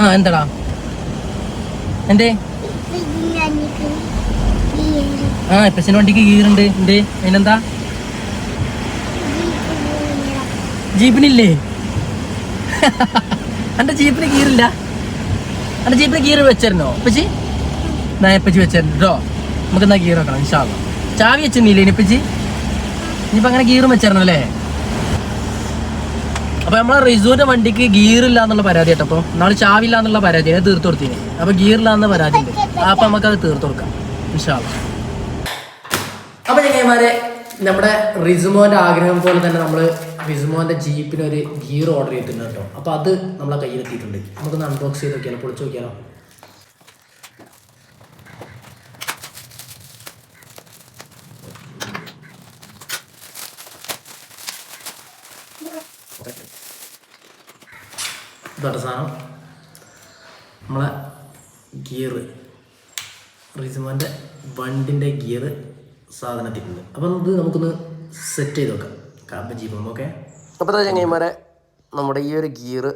ആ എന്താടാ? എന്തേ? ആ എപ്പസിന്റെ വണ്ടിക്ക് ഗീറുണ്ട് എന്തേ? അതിനെന്താ? ജീപ്പിനില്ലേ? എന്റെ ജീപ്പിന് ഗീറില്ല എന്റെ ജീപ്പിന് ഗീർ വെച്ചിരുന്നോ? അപ്പച്ചി ഞാൻ എപ്പച്ചി വെച്ചിരുന്നു നമുക്ക് എന്നാ ഗീർ വെക്കണം ഇൻഷാല്ല ചാവി വെച്ചിരുന്നില്ലേ ഇനിപ്പച്ചി ഇനിയിപ്പോ അങ്ങനെ ഗീറും വെച്ചിരുന്നല്ലേ? അപ്പൊ നമ്മളെ റിസൂന്റെ വണ്ടിക്ക് ഗിയർ ഇല്ല എന്നുള്ള പരാതി കേട്ടപ്പോ നാളെ ചാവില്ല എന്നുള്ള പരാതി തീർത്തു കൊടുത്തിന്. അപ്പൊ ഗിയർ ഇല്ല എന്ന പരാതി ഉണ്ട്. നമുക്ക് അത് തീർത്തു കൊടുക്കാം. അപ്പൊ ചങ്ങന്മാരെ നമ്മുടെ റിസുമോന്റെ ആഗ്രഹം പോലെ തന്നെ നമ്മൾ റിസുമോന്റെ ജീപ്പിന് ഒരു ഗിയർ ഓർഡർ ചെയ്തിട്ടുണ്ട് കേട്ടോ. അപ്പൊ അത് നമ്മളെ കയ്യിലെത്തിയിട്ടുണ്ട്. നമുക്കൊന്ന് അൺബോക്സ് ചെയ്ത് നോക്കിയാലോ പൊളിച്ച് നോക്കിയാലോ? ഇതാണ് സാധനം. നമ്മളെ ഗിയർ റിസുമോന്റെ വണ്ടിന്റെ ഗിയർ സാധനത്തിട്ടുണ്ട് അപ്പം ഇത് നമുക്കൊന്ന് സെറ്റ് ചെയ്ത് നോക്കാം കാബ് ജീപ്പും ഓക്കെ അപ്പോൾ ചങ്ങന്മാരെ നമ്മുടെ ഈ ഒരു ഗിയർ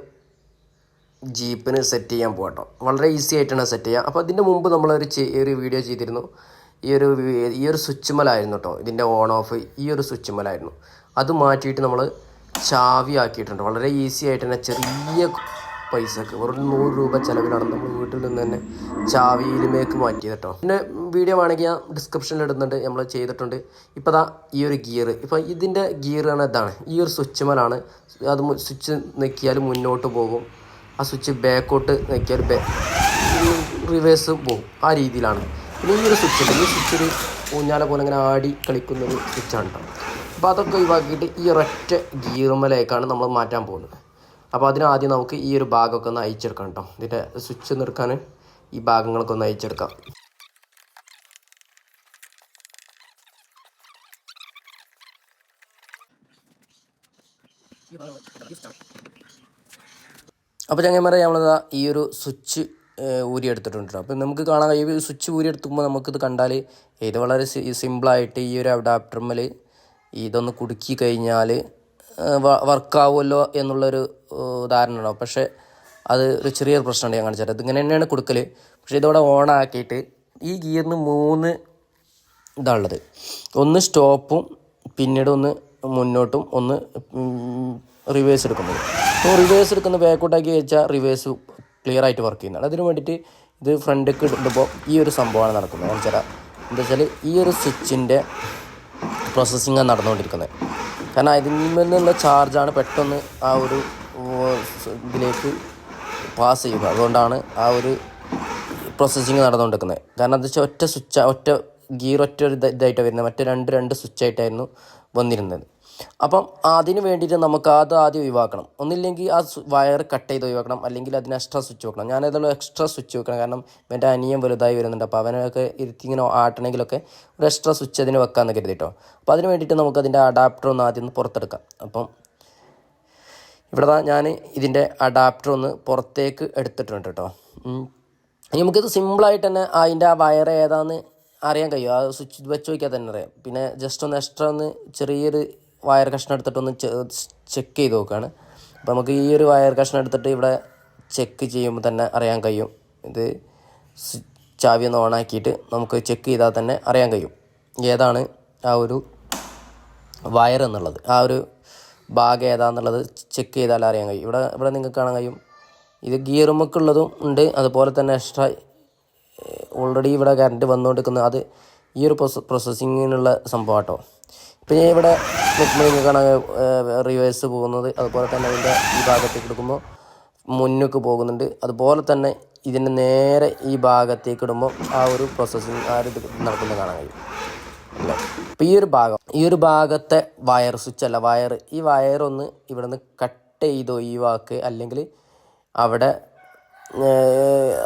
ജീപ്പിന് സെറ്റ് ചെയ്യാൻ പോകട്ടോ വളരെ ഈസി ആയിട്ടാണ് സെറ്റ് ചെയ്യുക അപ്പോൾ അതിന്റെ മുമ്പ് നമ്മളൊരു ഒരു വീഡിയോ ചെയ്തിരുന്നു. ഈ ഒരു ഈ ഒരു സ്വിച്ച് മലായിരുന്നു കേട്ടോ ഇതിന്റെ ഓൺ ഓഫ് ഈ ഒരു സ്വിച്ച് മലായിരുന്നു. അത് മാറ്റിയിട്ട് നമ്മൾ ചാവി ആക്കിയിട്ടുണ്ട് വളരെ ഈസി ആയിട്ട് തന്നെ ചെറിയ പൈസക്ക് വെറും നൂറ് രൂപ ചിലവിലാണ് നമ്മൾ വീട്ടിൽ നിന്ന് തന്നെ ചാവിയിലുമേക്ക് മാറ്റിയത് കേട്ടോ. പിന്നെ വീഡിയോ വേണമെങ്കിൽ ഞാൻ ഡിസ്ക്രിപ്ഷനിൽ ഇടുന്നുണ്ട്. നമ്മൾ ചെയ്തിട്ടുണ്ട്. ഇപ്പോൾ ദാ ഈ ഒരു ഗിയർ ഇപ്പോൾ ഇതിന്റെ ഗിയറാണ് ഇതാണ്. ഈ ഒരു സ്വിച്ച് മേലാണ് അത് സ്വിച്ച് നെക്കിയാൽ മുന്നോട്ട് പോകും. ആ സ്വിച്ച് ബാക്കോട്ട് നെക്കിയാൽ ബേ റിവേഴ്സ് പോകും. ആ രീതിയിലാണ്. പിന്നെ ഈ ഒരു സ്വിച്ച് ഈ സ്വിച്ച് ഒരു ഊഞ്ഞാല പോലെ ഇങ്ങനെ ആടി കളിക്കുന്ന ഒരു സ്വിച്ചാണ് കേട്ടോ അപ്പോൾ അതൊക്കെ ഒഴിവാക്കിയിട്ട് ഈ ഒരൊറ്റ ഗീർമലേക്കാണ് നമ്മൾ മാറ്റാൻ പോകുന്നത്. അപ്പോൾ അതിനാദ്യം നമുക്ക് ഈ ഒരു ഭാഗമൊക്കെ ഒന്ന് അയച്ചെടുക്കാം കേട്ടോ. ഇതിന്റെ സ്വിച്ച് നിർക്കാൻ ഈ ഭാഗങ്ങളൊക്കെ ഒന്ന് അയച്ചെടുക്കാം അപ്പോൾ ചങ്ങന്മാരെ നമ്മളിതാ ഈ ഒരു സ്വിച്ച് ഊരിയെടുത്തിട്ടുണ്ട് അപ്പോൾ നമുക്ക് കാണാൻ കഴിയും സ്വിച്ച് ഊരി എടുത്തുമ്പോൾ നമുക്കിത് കണ്ടാൽ ഇത് വളരെ സിമ്പിളായിട്ട് ഈ ഒരു അഡാപ്റ്റർമൽ ഇതൊന്ന് കുടുക്കി കഴിഞ്ഞാൽ വർക്കാവുമല്ലോ എന്നുള്ളൊരു ഏഹ്, ധാരണ ഉണ്ടാവും പക്ഷേ അത് ഒരു ചെറിയൊരു പ്രശ്നമുണ്ട് ഞാൻ കാണിച്ചത് ഇതിങ്ങനെ തന്നെയാണ് കൊടുക്കൽ പക്ഷേ ഇതോടെ ഓൺ ആക്കിയിട്ട് ഈ ഗിയറിന് മൂന്ന് ഇതാണുള്ളത്. ഒന്ന് സ്റ്റോപ്പും പിന്നീട് ഒന്ന് മുന്നോട്ടും ഒന്ന് റിവേഴ്സ് എടുക്കുന്നത്. അപ്പോൾ റിവേഴ്സ് എടുക്കുന്ന ബാക്കോട്ടാക്കി വെച്ചാൽ റിവേഴ്സ് ക്ലിയർ ആയിട്ട് വർക്ക് ചെയ്യുന്നതാണ്. അതിന് വേണ്ടിയിട്ട് ഇത് ഫ്രണ്ടിലേക്ക് ഇടുമ്പോൾ ഈ ഒരു സംഭവമാണ് നടക്കുന്നത്. കാണിച്ചാൽ എന്താ വെച്ചാൽ ഈ ഒരു സ്വിച്ചിന്റെ പ്രോസസ്സിങ്ങാണ് നടന്നുകൊണ്ടിരിക്കുന്നത് കാരണം അതിൽ നിന്നുള്ള ചാർജാണ് പെട്ടെന്ന് ആ ഒരു ഇതിലേക്ക് പാസ് ചെയ്യുക. അതുകൊണ്ടാണ് ആ ഒരു പ്രോസസ്സിങ് നടന്നുകൊണ്ടിരിക്കുന്നത് കാരണം എന്താ വെച്ചാൽ ഒറ്റ സ്വിച്ച് ഒറ്റ ഗിയർ ഒറ്റ ഒരു ഇത് ഇതായിട്ടാണ് വരുന്നത് മറ്റേ രണ്ട് രണ്ട് സ്വിച്ചായിട്ടായിരുന്നു വന്നിരുന്നത്. അപ്പം അതിന് വേണ്ടിയിട്ട് നമുക്ക് അത് ആദ്യം ഒഴിവാക്കണം. ഒന്നില്ലെങ്കിൽ ആ വയർ കട്ട് ചെയ്ത് ഒഴിവാക്കണം. അല്ലെങ്കിൽ അതിന് എക്സ്ട്രാ സ്വിച്ച് വെക്കണം. ഞാൻ ഏതായാലും എക്സ്ട്രാ സ്വിച്ച് വെക്കണം. കാരണം എന്റെ അനിയൻ വലുതായി വരുന്നുണ്ട്. അപ്പോൾ അവനൊക്കെ ഇരുത്തി ഇങ്ങനെ ആട്ടണമെങ്കിലൊക്കെ ഒരു എക്സ്ട്രാ സ്വിച്ച് അതിന് വെക്കാമെന്ന് കരുതിട്ടോ. അപ്പോൾ അതിന് വേണ്ടിയിട്ട് നമുക്ക് അതിന്റെ അഡാപ്റ്റർ ഒന്ന് ആദ്യം ഒന്ന് പുറത്തെടുക്കാം. അപ്പം ഇവിടെ ഞാൻ ഇതിന്റെ അഡാപ്റ്റർ ഒന്ന് പുറത്തേക്ക് എടുത്തിട്ടുണ്ട് കേട്ടോ. നമുക്കിത് സിമ്പിളായിട്ട് തന്നെ അതിന്റെ ആ വയർ ഏതാന്ന് അറിയാൻ കഴിയും. ആ സ്വിച്ച് വെച്ച് നോക്കിയാൽ തന്നെ അറിയാം. പിന്നെ ജസ്റ്റ് ഒന്ന് എക്സ്ട്രാ ഒന്ന് ചെറിയൊരു വയർ കഷ്ണം എടുത്തിട്ടൊന്ന് ചെക്ക് ചെയ്ത് നോക്കുകയാണ് അപ്പോൾ നമുക്ക് ഈ ഒരു വയർ കഷ്ണം എടുത്തിട്ട് ഇവിടെ ചെക്ക് ചെയ്യുമ്പോൾ തന്നെ അറിയാൻ കഴിയും. ഇത് ചാവി ഒന്ന് ഓണാക്കിയിട്ട് നമുക്ക് ചെക്ക് ചെയ്താൽ തന്നെ അറിയാൻ കഴിയും. ഏതാണ് ആ ഒരു വയർ എന്നുള്ളത്? ആ ഒരു ഭാഗം ഏതാന്നുള്ളത് ചെക്ക് ചെയ്താൽ അറിയാൻ കഴിയും. ഇവിടെ ഇവിടെ നിങ്ങൾക്ക് കാണാൻ കഴിയും. ഇത് ഗിയറുമൊക്കെയുള്ളതും ഉണ്ട്. അതുപോലെ തന്നെ എക്സ്ട്രാ ഓൾറെഡി ഇവിടെ കറണ്ട് വന്നുകൊണ്ടിരിക്കുന്ന അത് ഈ ഒരു പ്രൊസ പ്രോസസ്സിങ്ങിനുള്ള സംഭവം കേട്ടോ ഇപ്പം ഞാൻ ഇവിടെ നിങ്ങൾക്ക് കാണാൻ റിവേഴ്സ് പോകുന്നത്. അതുപോലെ തന്നെ അതിന്റെ ഈ ഭാഗത്തേക്ക് എടുക്കുമ്പോൾ മുന്നോട്ട് പോകുന്നുണ്ട്. അതുപോലെ തന്നെ ഇതിന്റെ നേരെ ഈ ഭാഗത്തേക്ക് ഇടുമ്പോൾ ആ ഒരു പ്രോസസ്സിങ് ആ ഒരു നടക്കുന്നത് കാണാൻ കഴിയും. അല്ലേ? ഈ ഒരു ഭാഗം ഈ ഒരു ഭാഗത്തെ വയർ സ്വിച്ച് അല്ല വയർ ഈ വയർ ഒന്ന് ഇവിടെ നിന്ന് കട്ട് ചെയ്ത് ഒഴിവാക്ക്. അല്ലെങ്കിൽ അവിടെ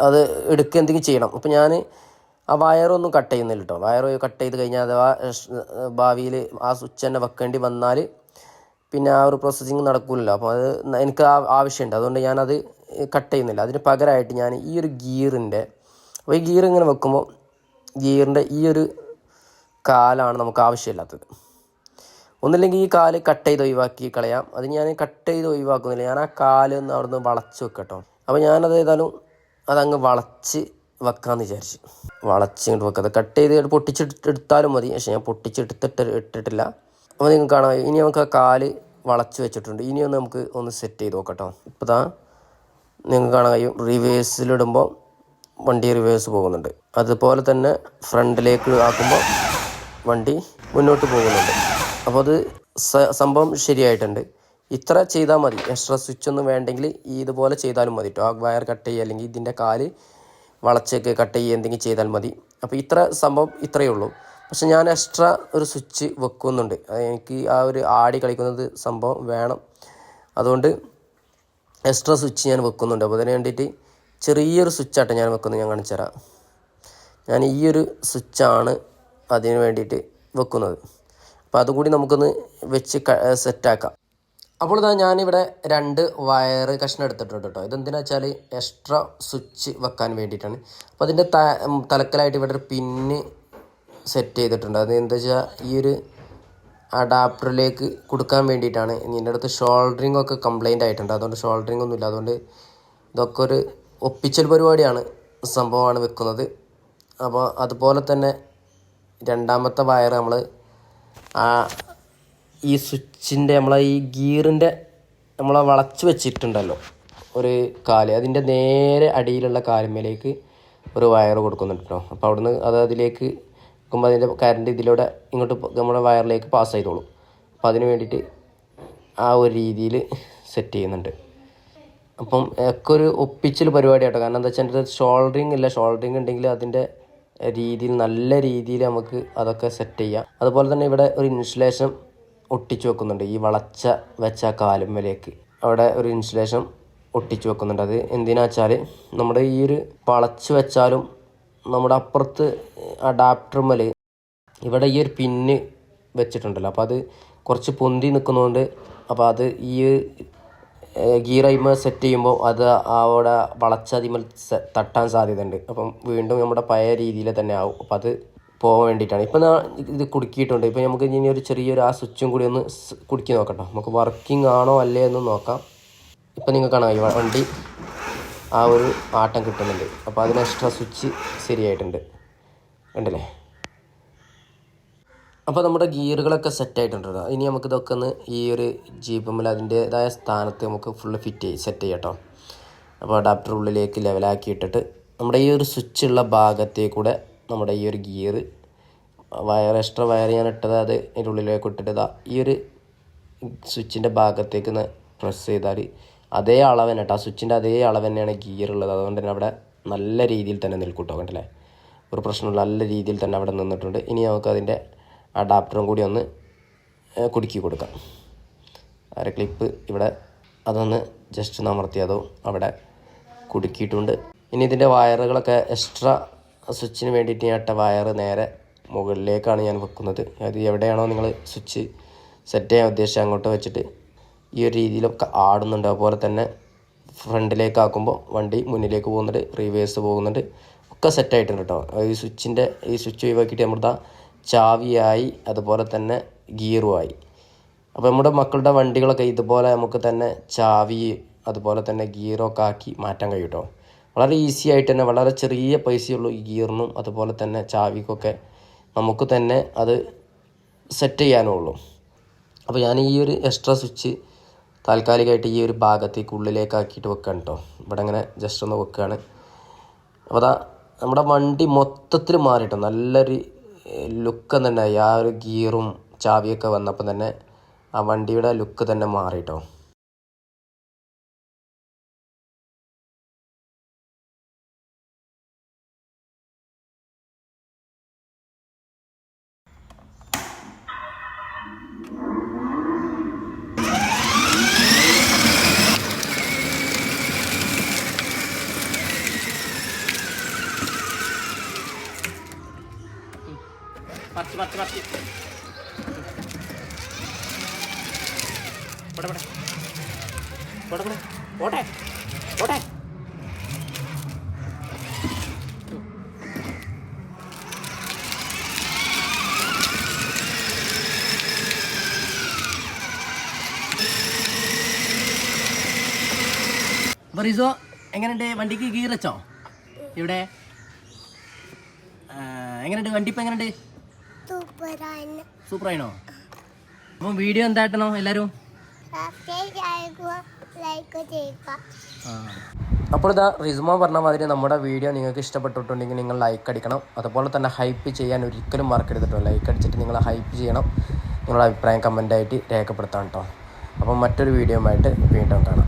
അത് എടുക്കുക എന്തെങ്കിലും ചെയ്യണം. അപ്പം ഞാൻ ആ വയറൊന്നും കട്ട് ചെയ്യുന്നില്ല കേട്ടോ വയർ കട്ട് ചെയ്ത് കഴിഞ്ഞാൽ അഥവാ ഭാവിയിൽ ആ സ്വിച്ച് തന്നെ വെക്കേണ്ടി വന്നാൽ പിന്നെ ആ ഒരു പ്രോസസ്സിങ് നടക്കില്ലല്ലോ അപ്പോൾ അത് എനിക്ക് ആവശ്യമുണ്ട് അതുകൊണ്ട് ഞാനത് കട്ട് ചെയ്യുന്നില്ല. അതിന് പകരമായിട്ട് ഞാൻ ഈ ഒരു ഗിയറിന്റെ അപ്പോൾ ഈ ഗിയർ ഇങ്ങനെ വെക്കുമ്പോൾ ഗിയറിന്റെ ഈ ഒരു കാലാണ് നമുക്ക് ആവശ്യമില്ലാത്തത്. ഒന്നില്ലെങ്കിൽ ഈ കാൽ കട്ട് ചെയ്ത് ഒഴിവാക്കി കളയാം. അത് ഞാൻ കട്ട് ചെയ്ത് ഒഴിവാക്കുന്നില്ല. ഞാൻ ആ കാൽ ഒന്ന് അവിടുന്ന് വളച്ച് വെക്കട്ടോ. അപ്പോൾ ഞാനത് ഏതായാലും അതങ്ങ് വളച്ച് വെക്കാമെന്ന് വിചാരിച്ചു. വളച്ചിങ്ങോട്ട് വെക്കാം. അത് കട്ട് ചെയ്ത് പൊട്ടിച്ചെടുത്താലും മതി. പക്ഷേ ഞാൻ പൊട്ടിച്ചെടുത്തിട്ട് ഇട്ടിട്ടില്ല. അപ്പോൾ നിങ്ങൾക്ക് കാണാം. ഇനി നമുക്ക് ആ കാൽ വളച്ച് വെച്ചിട്ടുണ്ട്. ഇനി ഒന്ന് നമുക്ക് ഒന്ന് സെറ്റ് ചെയ്ത് നോക്കട്ടോ. ഇപ്പോൾ താ നിങ്ങൾക്ക് കാണാൻ കഴിയും. റിവേഴ്സിലിടുമ്പോൾ വണ്ടി റിവേഴ്സ് പോകുന്നുണ്ട്. അതുപോലെ തന്നെ ഫ്രണ്ടിലേക്ക് ആക്കുമ്പോൾ വണ്ടി മുന്നോട്ട് പോകുന്നുണ്ട്. അപ്പോൾ അത് സംഭവം ശരിയായിട്ടുണ്ട്. ഇത്ര ചെയ്താൽ മതി. എക്സ്ട്രാ സ്വിച്ച് ഒന്നും വേണ്ടെങ്കിൽ ഇതുപോലെ ചെയ്താലും മതി കേട്ടോ ആ വയർ കട്ട് ചെയ്യുക അല്ലെങ്കിൽ ഇതിന്റെ കാൽ വളച്ചൊക്കെ കട്ട് ചെയ്യുക എന്തെങ്കിലും ചെയ്താൽ മതി. അപ്പോൾ ഇത്ര സംഭവം ഇത്രയേ ഉള്ളൂ. പക്ഷെ ഞാൻ എക്സ്ട്രാ ഒരു സ്വിച്ച് വെക്കുന്നുണ്ട്. എനിക്ക് ആ ഒരു ആടി കളിക്കുന്നത് സംഭവം വേണം. അതുകൊണ്ട് എക്സ്ട്രാ സ്വിച്ച് ഞാൻ വെക്കുന്നുണ്ട്. അപ്പോൾ അതിന് വേണ്ടിയിട്ട് ചെറിയൊരു സ്വിച്ചാട്ടെ ഞാൻ വെക്കുന്നത്. ഞാൻ കാണിച്ചു തരാം. ഞാൻ ഈ ഒരു സ്വിച്ചാണ് അതിന് വേണ്ടിയിട്ട് വെക്കുന്നത്. അപ്പോൾ അതുകൂടി നമുക്കൊന്ന് വെച്ച് സെറ്റാക്കാം. അപ്പോൾ ഇതാ ഞാനിവിടെ രണ്ട് വയറ് കഷ്ണം എടുത്തിട്ടുണ്ട് കേട്ടോ ഇതെന്തിനാ വെച്ചാൽ എക്സ്ട്രാ സ്വിച്ച് വെക്കാൻ വേണ്ടിയിട്ടാണ്. അപ്പോൾ അതിന്റെ ത തലക്കലായിട്ട് ഇവിടെ ഒരു പിന്ന് സെറ്റ് ചെയ്തിട്ടുണ്ട്. അത് എന്താ വെച്ചാൽ ഈ ഒരു അഡാപ്റ്ററിലേക്ക് കൊടുക്കാൻ വേണ്ടിയിട്ടാണ്. ഇതിന്റെ അടുത്ത് ഷോൾഡറിങ് ഒക്കെ കംപ്ലൈന്റ് ആയിട്ടുണ്ട്. അതുകൊണ്ട് ഷോൾഡറിങ് ഒന്നുമില്ല അതുകൊണ്ട് ഇതൊക്കെ ഒരു ഒപ്പിച്ചൽ പരിപാടിയാണ്. സംഭവമാണ് വെക്കുന്നത്. അപ്പോൾ അതുപോലെ തന്നെ രണ്ടാമത്തെ വയർ നമ്മൾ ആ ഈ സ്വിച്ചിന്റെ നമ്മളെ ഈ ഗിയറിന്റെ നമ്മളെ വളച്ച് വെച്ചിട്ടുണ്ടല്ലോ. ഒരു കാൽ. അതിന്റെ നേരെ അടിയിലുള്ള കാലുമേലേക്ക് ഒരു വയർ കൊടുക്കുന്നുണ്ട് കേട്ടോ അപ്പോൾ അവിടുന്ന് അത് അതിലേക്ക് വെക്കുമ്പോൾ അതിന്റെ കറണ്ട് ഇതിലൂടെ ഇങ്ങോട്ട് നമ്മുടെ വയറിലേക്ക് പാസ് ചെയ്തോളും അപ്പോൾ അതിന് വേണ്ടിയിട്ട് ആ ഒരു രീതിയിൽ സെറ്റ് ചെയ്യുന്നുണ്ട്. അപ്പം ഒക്കെ ഒരു ഒപ്പിച്ചൽ പരിപാടി കേട്ടോ കാരണം എന്താ വെച്ചാൽ എന്റെ ഷോൾഡറിങ് ഇല്ല. ഷോൾഡറിങ് ഉണ്ടെങ്കിൽ അതിന്റെ രീതിയിൽ നല്ല രീതിയിൽ നമുക്ക് അതൊക്കെ സെറ്റ് ചെയ്യാം. അതുപോലെ തന്നെ ഇവിടെ ഒരു ഇൻസുലേഷൻ ഒട്ടിച്ചു വെക്കുന്നുണ്ട്. ഈ വളച്ച വെച്ച കാലുമ്മലേക്ക് അവിടെ ഒരു ഇൻസുലേഷൻ ഒട്ടിച്ചു വെക്കുന്നുണ്ട്. അത് എന്തിനാ വെച്ചാൽ നമ്മുടെ ഈ ഒരു വളച്ച് വെച്ചാലും നമ്മുടെ അപ്പുറത്ത് അഡാപ്റ്റർമൽ ഇവിടെ ഈ ഒരു പിന്ന് വെച്ചിട്ടുണ്ടല്ലോ. അപ്പോൾ അത് കുറച്ച് പൊന്തി നിൽക്കുന്നതുകൊണ്ട് അപ്പോൾ അത് ഈ ഗിയർ അയിമ സെറ്റ് ചെയ്യുമ്പോൾ അത് അവിടെ വളച്ചതിമൽ തട്ടാൻ സാധ്യതയുണ്ട്. അപ്പം വീണ്ടും നമ്മുടെ പഴയ രീതിയിൽ തന്നെ ആവും. അപ്പം അത് പോകാൻ വേണ്ടിയിട്ടാണ്. ഇപ്പം ഇത് കുടുക്കിയിട്ടുണ്ട്. ഇപ്പം നമുക്ക് ഇനി ഒരു ചെറിയൊരു ആ സ്വിച്ചും കൂടി ഒന്ന് കുടുക്കി നോക്കട്ടോ. നമുക്ക് വർക്കിംഗ് ആണോ അല്ലേ എന്ന് നോക്കാം. ഇപ്പം നിങ്ങൾക്ക് കാണാം വണ്ടി ആ ഒരു ആട്ടം കിട്ടുന്നുണ്ട്. അപ്പോൾ അതിന് എക്സ്ട്രാ സ്വിച്ച് ശരിയായിട്ടുണ്ട്. ഉണ്ടല്ലേ അപ്പോൾ നമ്മുടെ ഗിയറുകളൊക്കെ സെറ്റ് ആയിട്ടുണ്ട് ഇനി നമുക്ക് ഇതൊക്കെ ഒന്ന് ഈ ഒരു ജീപ്പമ്മിൽ അതിന്റേതായ സ്ഥാനത്ത് നമുക്ക് ഫുള്ള് ഫിറ്റ് ചെയ്ത് സെറ്റ് ചെയ്യാം കേട്ടോ. അപ്പോൾ അഡാപ്റ്റർ ഉള്ളിലേക്ക് ലെവലാക്കി ഇട്ടിട്ട് നമ്മുടെ ഈ ഒരു സ്വിച്ചുള്ള ഭാഗത്തേക്കൂടെ നമ്മുടെ ഈ ഒരു ഗിയർ വയർ എക്സ്ട്രാ വയർ ഞാൻ ഇട്ടത് അത് അതിന്റെ ഉള്ളിലേക്ക് ഇട്ടിട്ട് ഈ ഒരു സ്വിച്ചിന്റെ ഭാഗത്തേക്ക് പ്രസ് ചെയ്താൽ അതേ അളവ് തന്നെ ആ സ്വിച്ചിന്റെ അതേ അളവ് തന്നെയാണ് ഗിയർ ഉള്ളത്. അതുകൊണ്ട് തന്നെ അവിടെ നല്ല രീതിയിൽ തന്നെ നിൽക്കും കേട്ടോ കണ്ടില്ലേ? ഒരു പ്രശ്നമില്ല നല്ല രീതിയിൽ തന്നെ അവിടെ നിന്നിട്ടുണ്ട്. ഇനി നമുക്ക് അതിന്റെ അഡാപ്റ്ററും കൂടി ഒന്ന് കുടുക്കി കൊടുക്കാം. അര ക്ലിപ്പ് ഇവിടെ അതൊന്ന് ജസ്റ്റ് ഒന്ന് അമർത്തിയതോ അവിടെ കുടുക്കിയിട്ടുണ്ട്. ഇനി ഇതിന്റെ വയറുകളൊക്കെ എക്സ്ട്രാ സ്വിച്ചിന് വേണ്ടിയിട്ട് ഞാൻ ഇട്ട വയറ് നേരെ മുകളിലേക്കാണ് ഞാൻ വെക്കുന്നത്. അത് എവിടെയാണോ നിങ്ങൾ സ്വിച്ച് സെറ്റ് ചെയ്യാൻ ഉദ്ദേശിച്ചത് അങ്ങോട്ട് വെച്ചിട്ട് ഈ ഒരു രീതിയിലൊക്കെ ആടുന്നുണ്ട്. അതുപോലെ തന്നെ ഫ്രണ്ടിലേക്ക് ആക്കുമ്പോൾ വണ്ടി മുന്നിലേക്ക് പോകുന്നുണ്ട് റിവേഴ്സ് പോകുന്നുണ്ട്. ഒക്കെ സെറ്റ് ആയിട്ടുണ്ട് കേട്ടോ ഈ സ്വിച്ചിന്റെ ഈ സ്വിച്ച് ഒഴിവാക്കിയിട്ട് നമ്മുടെ ചാവിയായി അതുപോലെ തന്നെ ഗിയറുമായി. അപ്പോൾ നമ്മുടെ മക്കളുടെ വണ്ടികളൊക്കെ ഇതുപോലെ നമുക്ക് തന്നെ ചാവി അതുപോലെ തന്നെ ഗിയറൊക്കെ ആക്കി മാറ്റാൻ കഴിയും കേട്ടോ വളരെ ഈസി ആയിട്ട് തന്നെ വളരെ ചെറിയ പൈസയുള്ളൂ ഈ ഗിയറിനും അതുപോലെ തന്നെ ചാവിക്കൊക്കെ നമുക്ക് തന്നെ അത് സെറ്റ് ചെയ്യാനുള്ളൂ. അപ്പോൾ ഞാൻ ഈ ഒരു എക്സ്ട്രാ സ്വിച്ച് താൽക്കാലികമായിട്ട് ഈ ഒരു ഭാഗത്തേക്ക് ഉള്ളിലേക്ക് ആക്കിയിട്ട് കേട്ടോ ഇവിടെ ഇങ്ങനെ ജസ്റ്റ് ഒന്ന് വെക്കുകയാണ് അപ്പോൾ അതാ നമ്മുടെ വണ്ടി മൊത്തത്തിൽ മാറിയിട്ടോ നല്ലൊരു ലുക്ക് തന്നെ ആ ഒരു ഗിയറും ചാവിയൊക്കെ വന്നപ്പോൾ തന്നെ ആ വണ്ടിയുടെ ലുക്ക് തന്നെ മാറിട്ടോ മറിച്ച് മറിച്ച് മറിച്ച് പോട്ടെ പോട്ടെ. റിസോ എങ്ങനെയുണ്ട്? വണ്ടിക്ക് ഗീർ ഇവിടെ? എങ്ങനെയുണ്ട്? വണ്ടി ഇപ്പം എങ്ങനെയുണ്ട്? സൂപ്പറായിനോ? അപ്പം വീഡിയോ എന്തായിട്ടണോ എല്ലാരും? അപ്പോൾ ഇതാ റിസ്മ പറഞ്ഞ മാതിരി നമ്മുടെ വീഡിയോ നിങ്ങൾക്ക് ഇഷ്ടപ്പെട്ടിട്ടുണ്ടെങ്കിൽ നിങ്ങൾ ലൈക്ക് അടിക്കണം. അതുപോലെ തന്നെ ഹൈപ്പ് ചെയ്യാൻ ഒരിക്കലും മറക്കരുത് കേട്ടോ ലൈക്ക് അടിച്ചിട്ട് നിങ്ങൾ ഹൈപ്പ് ചെയ്യണം. നിങ്ങളുടെ അഭിപ്രായം കമന്റായിട്ട് രേഖപ്പെടുത്താം കേട്ടോ അപ്പം മറ്റൊരു വീഡിയോ ആയിട്ട് വീണ്ടും കാണാം.